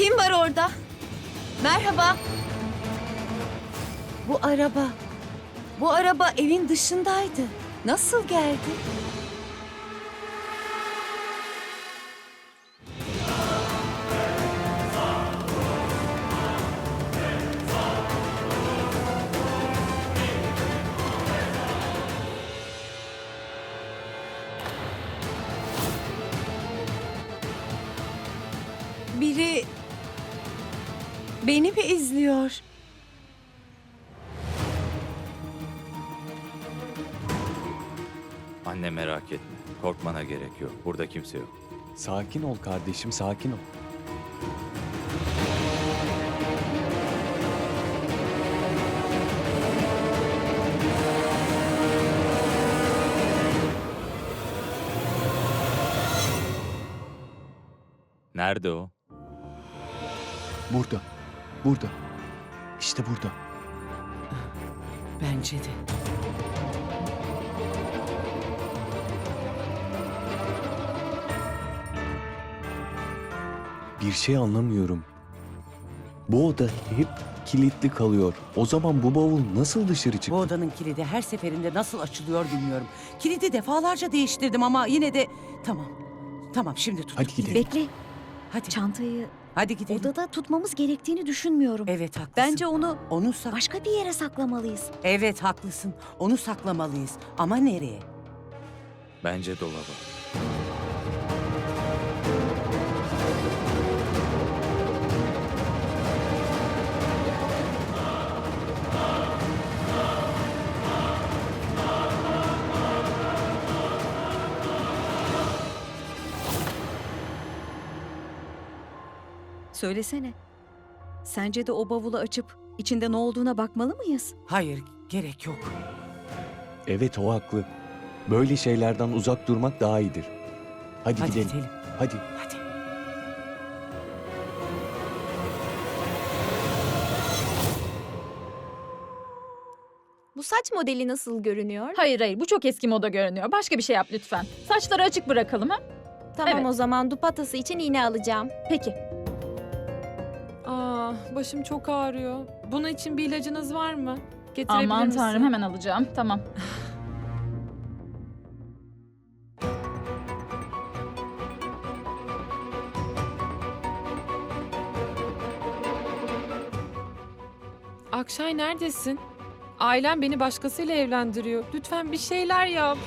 Kim var orada? Merhaba. Bu araba. Bu araba evin dışındaydı. Nasıl geldi? Beni mi izliyor? Anne merak etme. Korkmana gerek yok. Burada kimse yok. Sakin ol kardeşim, sakin ol. Nerede o? Burada, burada. İşte burada. Bence de. Bir şey anlamıyorum. Bu oda hep kilitli kalıyor. O zaman bu bavul nasıl dışarı çıktı? Bu odanın kilidi her seferinde nasıl açılıyor bilmiyorum. Kilidi defalarca değiştirdim ama yine de... Tamam. Tamam şimdi tut. Hadi gidelim. Bekle, Hadi. çantayı Hadi gidelim. odada tutmamız gerektiğini düşünmüyorum. Evet haklısın. Bence onu Onu sak... başka bir yere saklamalıyız. Evet haklısın. Onu saklamalıyız. Ama nereye? Bence dolaba. Söylesene. Sence de o bavulu açıp içinde ne olduğuna bakmalı mıyız? Hayır gerek yok. Evet o haklı. Böyle şeylerden uzak durmak daha iyidir. Hadi, Hadi gidelim. gidelim. Hadi. Hadi. Bu saç modeli nasıl görünüyor? Hayır hayır bu çok eski moda görünüyor. Başka bir şey yap lütfen. Saçları açık bırakalım ha. Tamam evet. o zaman dupatası için iğne alacağım. Peki. Başım çok ağrıyor. Bunun için bir ilacınız var mı? Getirebilir Aman misin? tanrım hemen alacağım. Tamam. Akşay neredesin? Ailem beni başkasıyla evlendiriyor. Lütfen bir şeyler yap.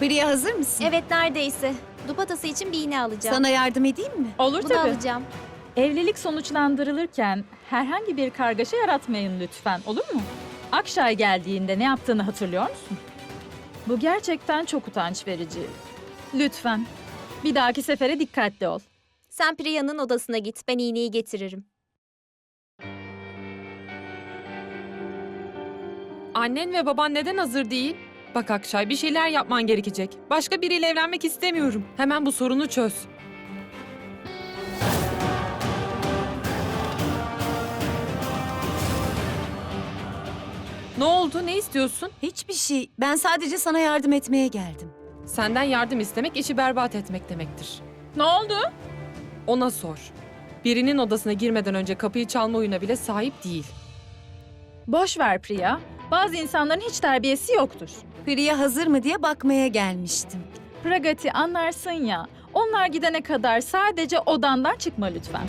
Priya hazır mısın? Evet neredeyse. Dupatası için bir iğne alacağım. Sana yardım edeyim mi? Olur Bunu tabii. alacağım. Evlilik sonuçlandırılırken herhangi bir kargaşa yaratmayın lütfen. Olur mu? Akşay geldiğinde ne yaptığını hatırlıyor musun? Bu gerçekten çok utanç verici. Lütfen. Bir dahaki sefere dikkatli ol. Sen Priya'nın odasına git. Ben iğneyi getiririm. Annen ve baban neden hazır değil? Bak Akşay bir şeyler yapman gerekecek. Başka biriyle evlenmek istemiyorum. Hemen bu sorunu çöz. Ne oldu? Ne istiyorsun? Hiçbir şey. Ben sadece sana yardım etmeye geldim. Senden yardım istemek işi berbat etmek demektir. Ne oldu? Ona sor. Birinin odasına girmeden önce kapıyı çalma oyuna bile sahip değil. Boş ver Priya. Bazı insanların hiç terbiyesi yoktur. Priya hazır mı diye bakmaya gelmiştim. Pragati anlarsın ya. Onlar gidene kadar sadece odandan çıkma lütfen.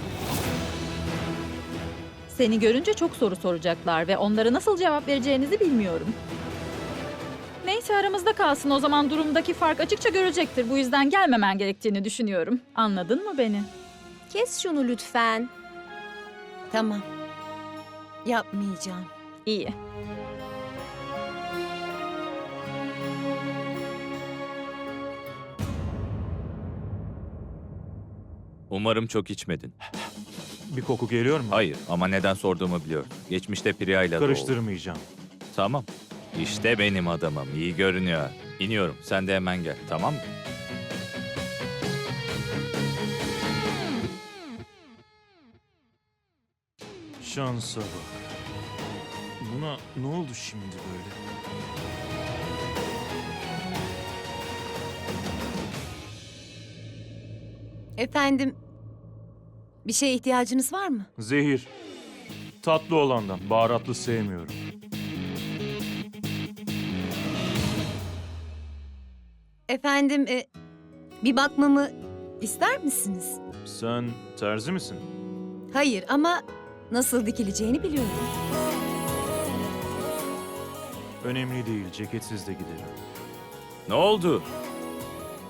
Seni görünce çok soru soracaklar ve onlara nasıl cevap vereceğinizi bilmiyorum. Neyse aramızda kalsın o zaman durumdaki fark açıkça görecektir. Bu yüzden gelmemen gerektiğini düşünüyorum. Anladın mı beni? Kes şunu lütfen. Tamam. Yapmayacağım. İyi. Umarım çok içmedin. Bir koku geliyor mu? Hayır ama neden sorduğumu biliyorum. Geçmişte Priya ile de oldu. Karıştırmayacağım. Tamam. İşte benim adamım. İyi görünüyor. İniyorum. Sen de hemen gel. Tamam mı? Şansa bak. Buna ne oldu şimdi böyle? Efendim, Bir şeye ihtiyacınız var mı? Zehir. Tatlı olandan. Baharatlı sevmiyorum. Efendim, e, bir bakmamı ister misiniz? Sen terzi misin? Hayır ama nasıl dikileceğini biliyorum. Önemli değil. Ceketsiz de giderim. Ne oldu?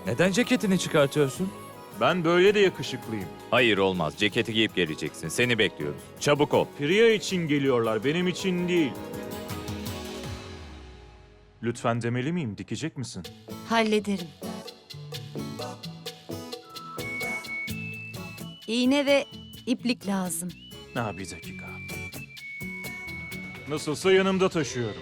Neden ceketini çıkartıyorsun? Ben böyle de yakışıklıyım. Hayır olmaz. Ceketi giyip geleceksin. Seni bekliyoruz. Çabuk ol. Priya için geliyorlar. Benim için değil. Lütfen demeli miyim? Dikecek misin? Hallederim. İğne ve iplik lazım. Ha bir dakika. Nasılsa yanımda taşıyorum.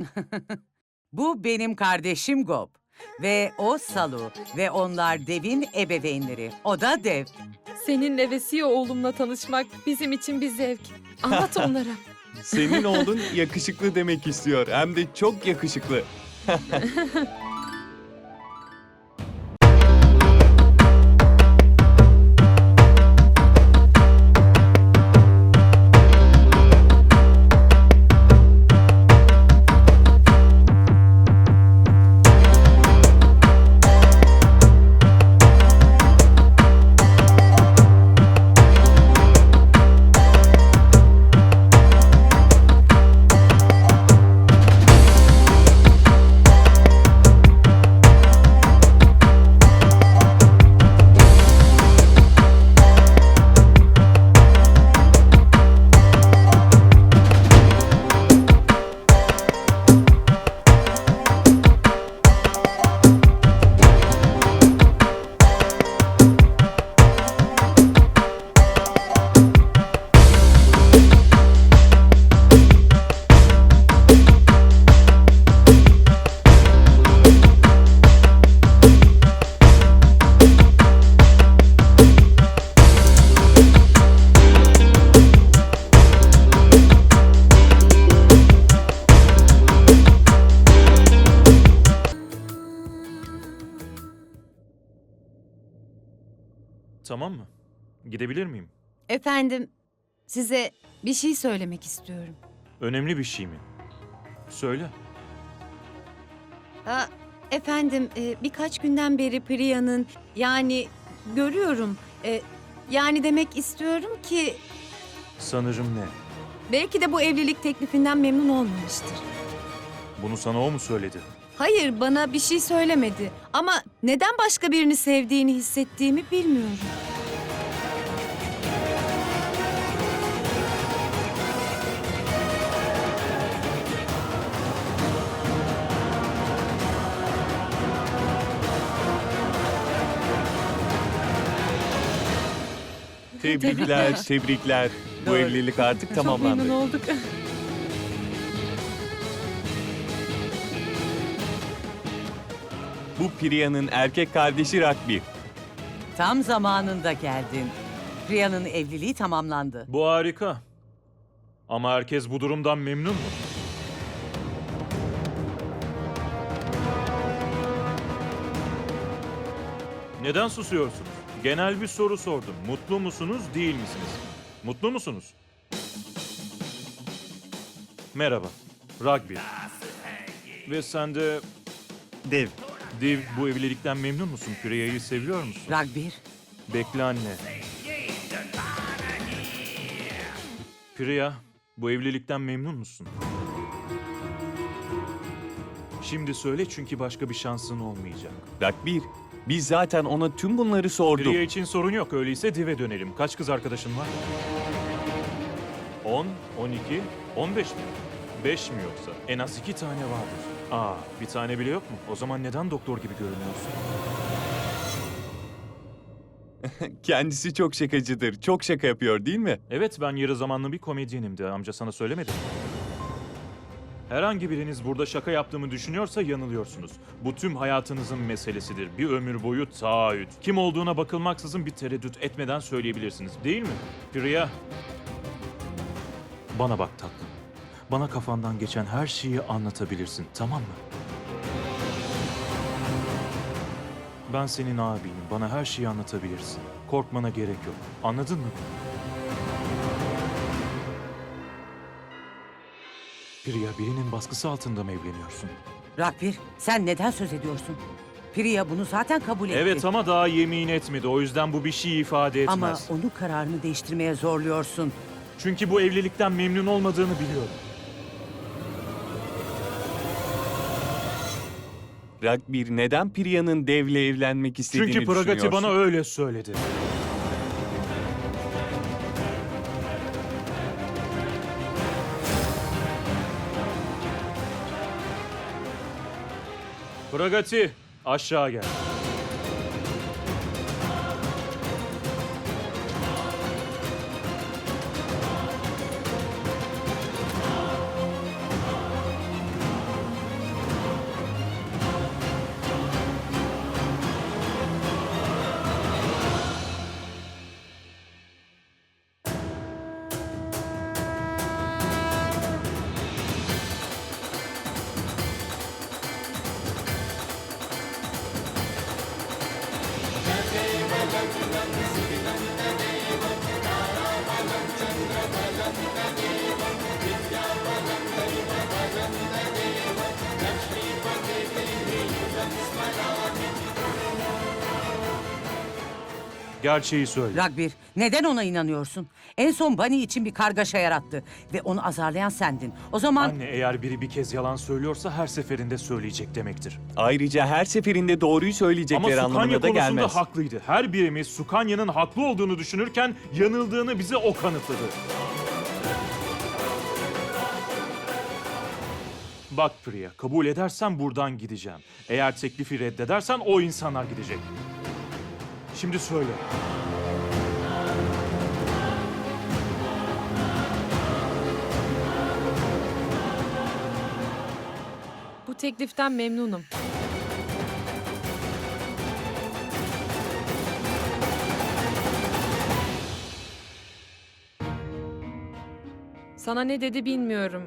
Bu benim kardeşim Gob. Ve o Salu ve onlar devin ebeveynleri. O da dev. Seninle ve oğlumla tanışmak bizim için bir zevk. Anlat onlara. Senin oğlun yakışıklı demek istiyor. Hem de çok yakışıklı. Tamam mı? Gidebilir miyim? Efendim, size bir şey söylemek istiyorum. Önemli bir şey mi? Söyle. Ha, efendim, e, birkaç günden beri Priya'nın yani görüyorum. e, yani demek istiyorum ki Sanırım ne? belki de bu evlilik teklifinden memnun olmamıştır. Bunu sana o mu söyledi? Hayır, bana bir şey söylemedi. Ama neden başka birini sevdiğini hissettiğimi bilmiyorum. Tebrikler, tebrikler. Bu evlilik artık Çok memnun tamamlandı. olduk. Bu Priya'nın erkek kardeşi Rakbi. Tam zamanında geldin. Priya'nın evliliği tamamlandı. Bu harika. Ama herkes bu durumdan memnun mu? Neden susuyorsunuz? Genel bir soru sordum. Mutlu musunuz, değil misiniz? Mutlu musunuz? Merhaba. Rugby. Ve sen de Dev. Div bu evlilikten memnun musun? Priya'yı seviyor musun? Ragbir, Bekle anne. Priya, bu evlilikten memnun musun? Şimdi söyle çünkü başka bir şansın olmayacak. Rakbir, biz zaten ona tüm bunları sorduk. Priya için sorun yok. Öyleyse Div'e dönelim. Kaç kız arkadaşın var? 10, 12, 15 mi? 5 mi yoksa? En az iki tane vardır. Aa, bir tane bile yok mu? O zaman neden doktor gibi görünüyorsun? Kendisi çok şakacıdır. Çok şaka yapıyor değil mi? Evet ben yarı zamanlı bir komedyenim de amca sana söylemedim. Herhangi biriniz burada şaka yaptığımı düşünüyorsa yanılıyorsunuz. Bu tüm hayatınızın meselesidir. Bir ömür boyu taahhüt. Kim olduğuna bakılmaksızın bir tereddüt etmeden söyleyebilirsiniz. Değil mi? Priya. Bana bak tatlım. Bana kafandan geçen her şeyi anlatabilirsin, tamam mı? Ben senin abinim. Bana her şeyi anlatabilirsin. Korkmana gerek yok. Anladın mı? Priya birinin baskısı altında mı evleniyorsun? Rakbir, sen neden söz ediyorsun? Priya bunu zaten kabul etti. Evet ama daha yemin etmedi. O yüzden bu bir şey ifade etmez. Ama onu kararını değiştirmeye zorluyorsun. Çünkü bu evlilikten memnun olmadığını biliyorum. Ragbir neden Priya'nın devle evlenmek istediğini Çünkü Pragati düşünüyorsun? bana öyle söyledi. Pragati aşağı gel. Gerçeği söyle. Ragbir, neden ona inanıyorsun? En son Bunny için bir kargaşa yarattı ve onu azarlayan sendin. O zaman Anne eğer biri bir kez yalan söylüyorsa her seferinde söyleyecek demektir. Ayrıca her seferinde doğruyu Ama söyleyecekleri Sukanya anlamına da konusunda gelmez. haklıydı. Her birimiz Sukanya'nın haklı olduğunu düşünürken yanıldığını bize o kanıtladı. Bak Priya, kabul edersen buradan gideceğim. Eğer teklifi reddedersen o insanlar gidecek. Şimdi söyle. Bu tekliften memnunum. Sana ne dedi bilmiyorum.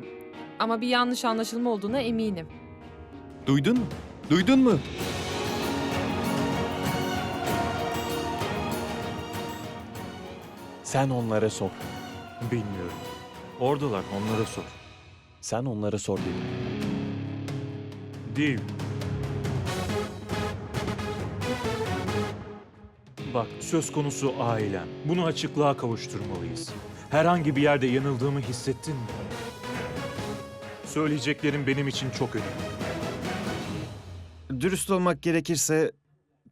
Ama bir yanlış anlaşılma olduğuna eminim. Duydun mu? Duydun mu? Sen onlara sor. Bilmiyorum. Oradalar, onlara sor. Sen onlara sor dedim. Değil. Bak söz konusu ailem. Bunu açıklığa kavuşturmalıyız. Herhangi bir yerde yanıldığımı hissettin mi? Söyleyeceklerim benim için çok önemli. Dürüst olmak gerekirse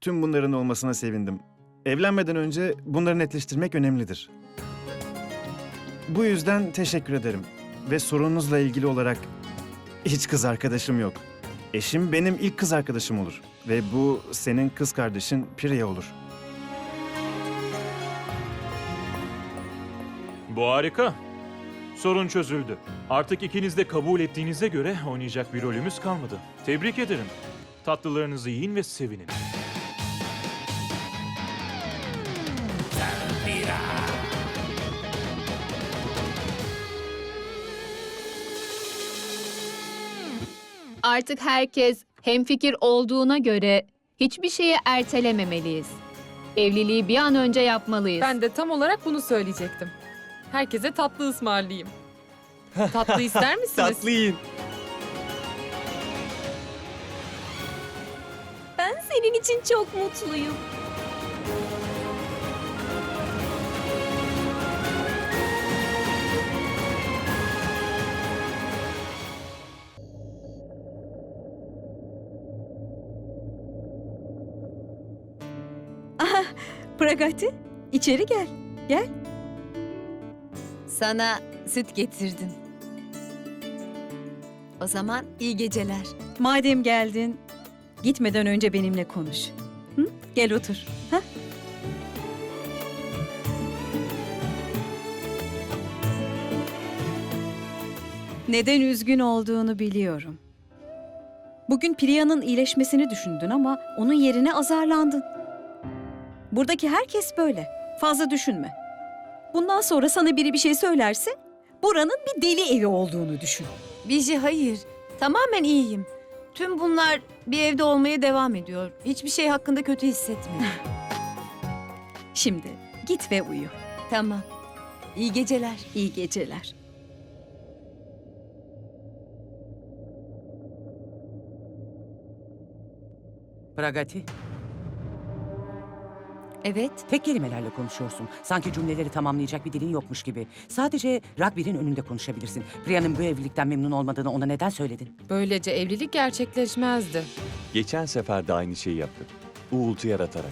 tüm bunların olmasına sevindim. Evlenmeden önce bunları netleştirmek önemlidir. Bu yüzden teşekkür ederim. Ve sorununuzla ilgili olarak hiç kız arkadaşım yok. Eşim benim ilk kız arkadaşım olur. Ve bu senin kız kardeşin Priya olur. Bu harika. Sorun çözüldü. Artık ikiniz de kabul ettiğinize göre oynayacak bir rolümüz kalmadı. Tebrik ederim. Tatlılarınızı yiyin ve sevinin. Artık herkes hemfikir olduğuna göre hiçbir şeyi ertelememeliyiz. Evliliği bir an önce yapmalıyız. Ben de tam olarak bunu söyleyecektim. Herkese tatlı ısmarlayayım. Tatlı ister misiniz? Tatlı yiyin. Ben senin için çok mutluyum. Pragati, içeri gel. Gel. Sana süt getirdim. O zaman iyi geceler. Madem geldin, gitmeden önce benimle konuş. Hı? Gel otur. Ha? Neden üzgün olduğunu biliyorum. Bugün Priya'nın iyileşmesini düşündün ama onun yerine azarlandın. Buradaki herkes böyle. Fazla düşünme. Bundan sonra sana biri bir şey söylerse buranın bir deli evi olduğunu düşün. Biji hayır. Tamamen iyiyim. tüm bunlar bir evde olmaya devam ediyor. Hiçbir şey hakkında kötü hissetmiyorum. Şimdi git ve uyu. tamam. İyi geceler. İyi geceler. Pragati, Evet. tek kelimelerle konuşuyorsun. Sanki cümleleri tamamlayacak bir dilin yokmuş gibi. Sadece Ragbir'in önünde konuşabilirsin. Priya'nın bu evlilikten memnun olmadığını ona neden söyledin? Böylece evlilik gerçekleşmezdi. Geçen sefer de aynı şeyi yaptık. Uğultu yaratarak.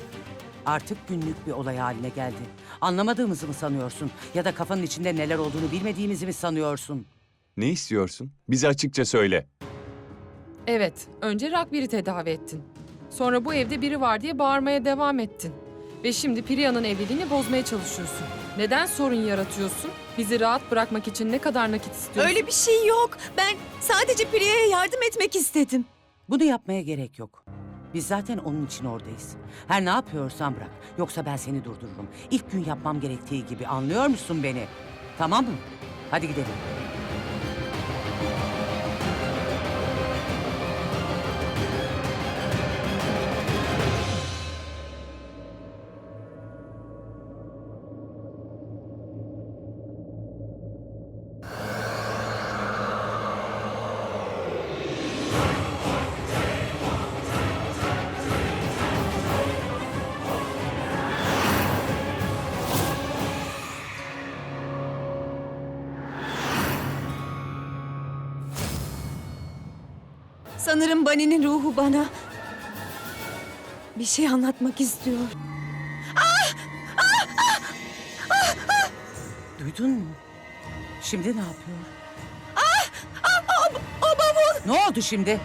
Artık günlük bir olay haline geldi. Anlamadığımızı mı sanıyorsun? Ya da kafanın içinde neler olduğunu bilmediğimizi mi sanıyorsun? Ne istiyorsun? Bize açıkça söyle. Evet, önce Ragbir'i tedavi ettin. Sonra bu evde biri var diye bağırmaya devam ettin. Ve şimdi Priya'nın evliliğini bozmaya çalışıyorsun. Neden sorun yaratıyorsun? Bizi rahat bırakmak için ne kadar nakit istiyorsun? Öyle bir şey yok. Ben sadece Priya'ya yardım etmek istedim. Bunu yapmaya gerek yok. Biz zaten onun için oradayız. Her ne yapıyorsan bırak. Yoksa ben seni durdururum. İlk gün yapmam gerektiği gibi anlıyor musun beni? Tamam mı? Hadi gidelim. Sanırım Bani'nin ruhu bana bir şey anlatmak istiyor. Duydun mu? Şimdi ne yapıyor? O bavul! Ne oldu şimdi?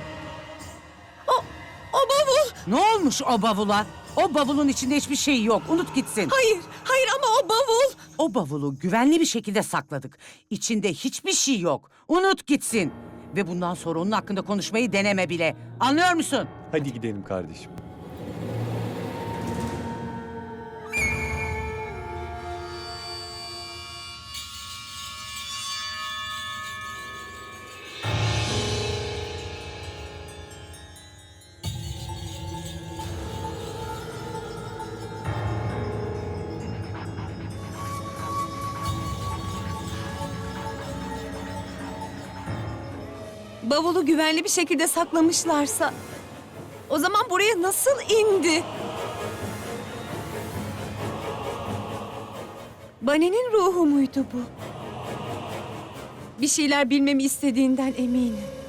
O bavul! Ne olmuş o bavula? O bavulun içinde hiçbir şey yok. Unut gitsin. Hayır, hayır ama o bavul! O bavulu güvenli bir şekilde sakladık. İçinde hiçbir şey yok. Unut gitsin. Ve bundan sonra onun hakkında konuşmayı deneme bile. Anlıyor musun? Hadi gidelim kardeşim. Bavulu güvenli bir şekilde saklamışlarsa... O zaman buraya nasıl indi? Bani'nin ruhu muydu bu? Bir şeyler bilmemi istediğinden eminim.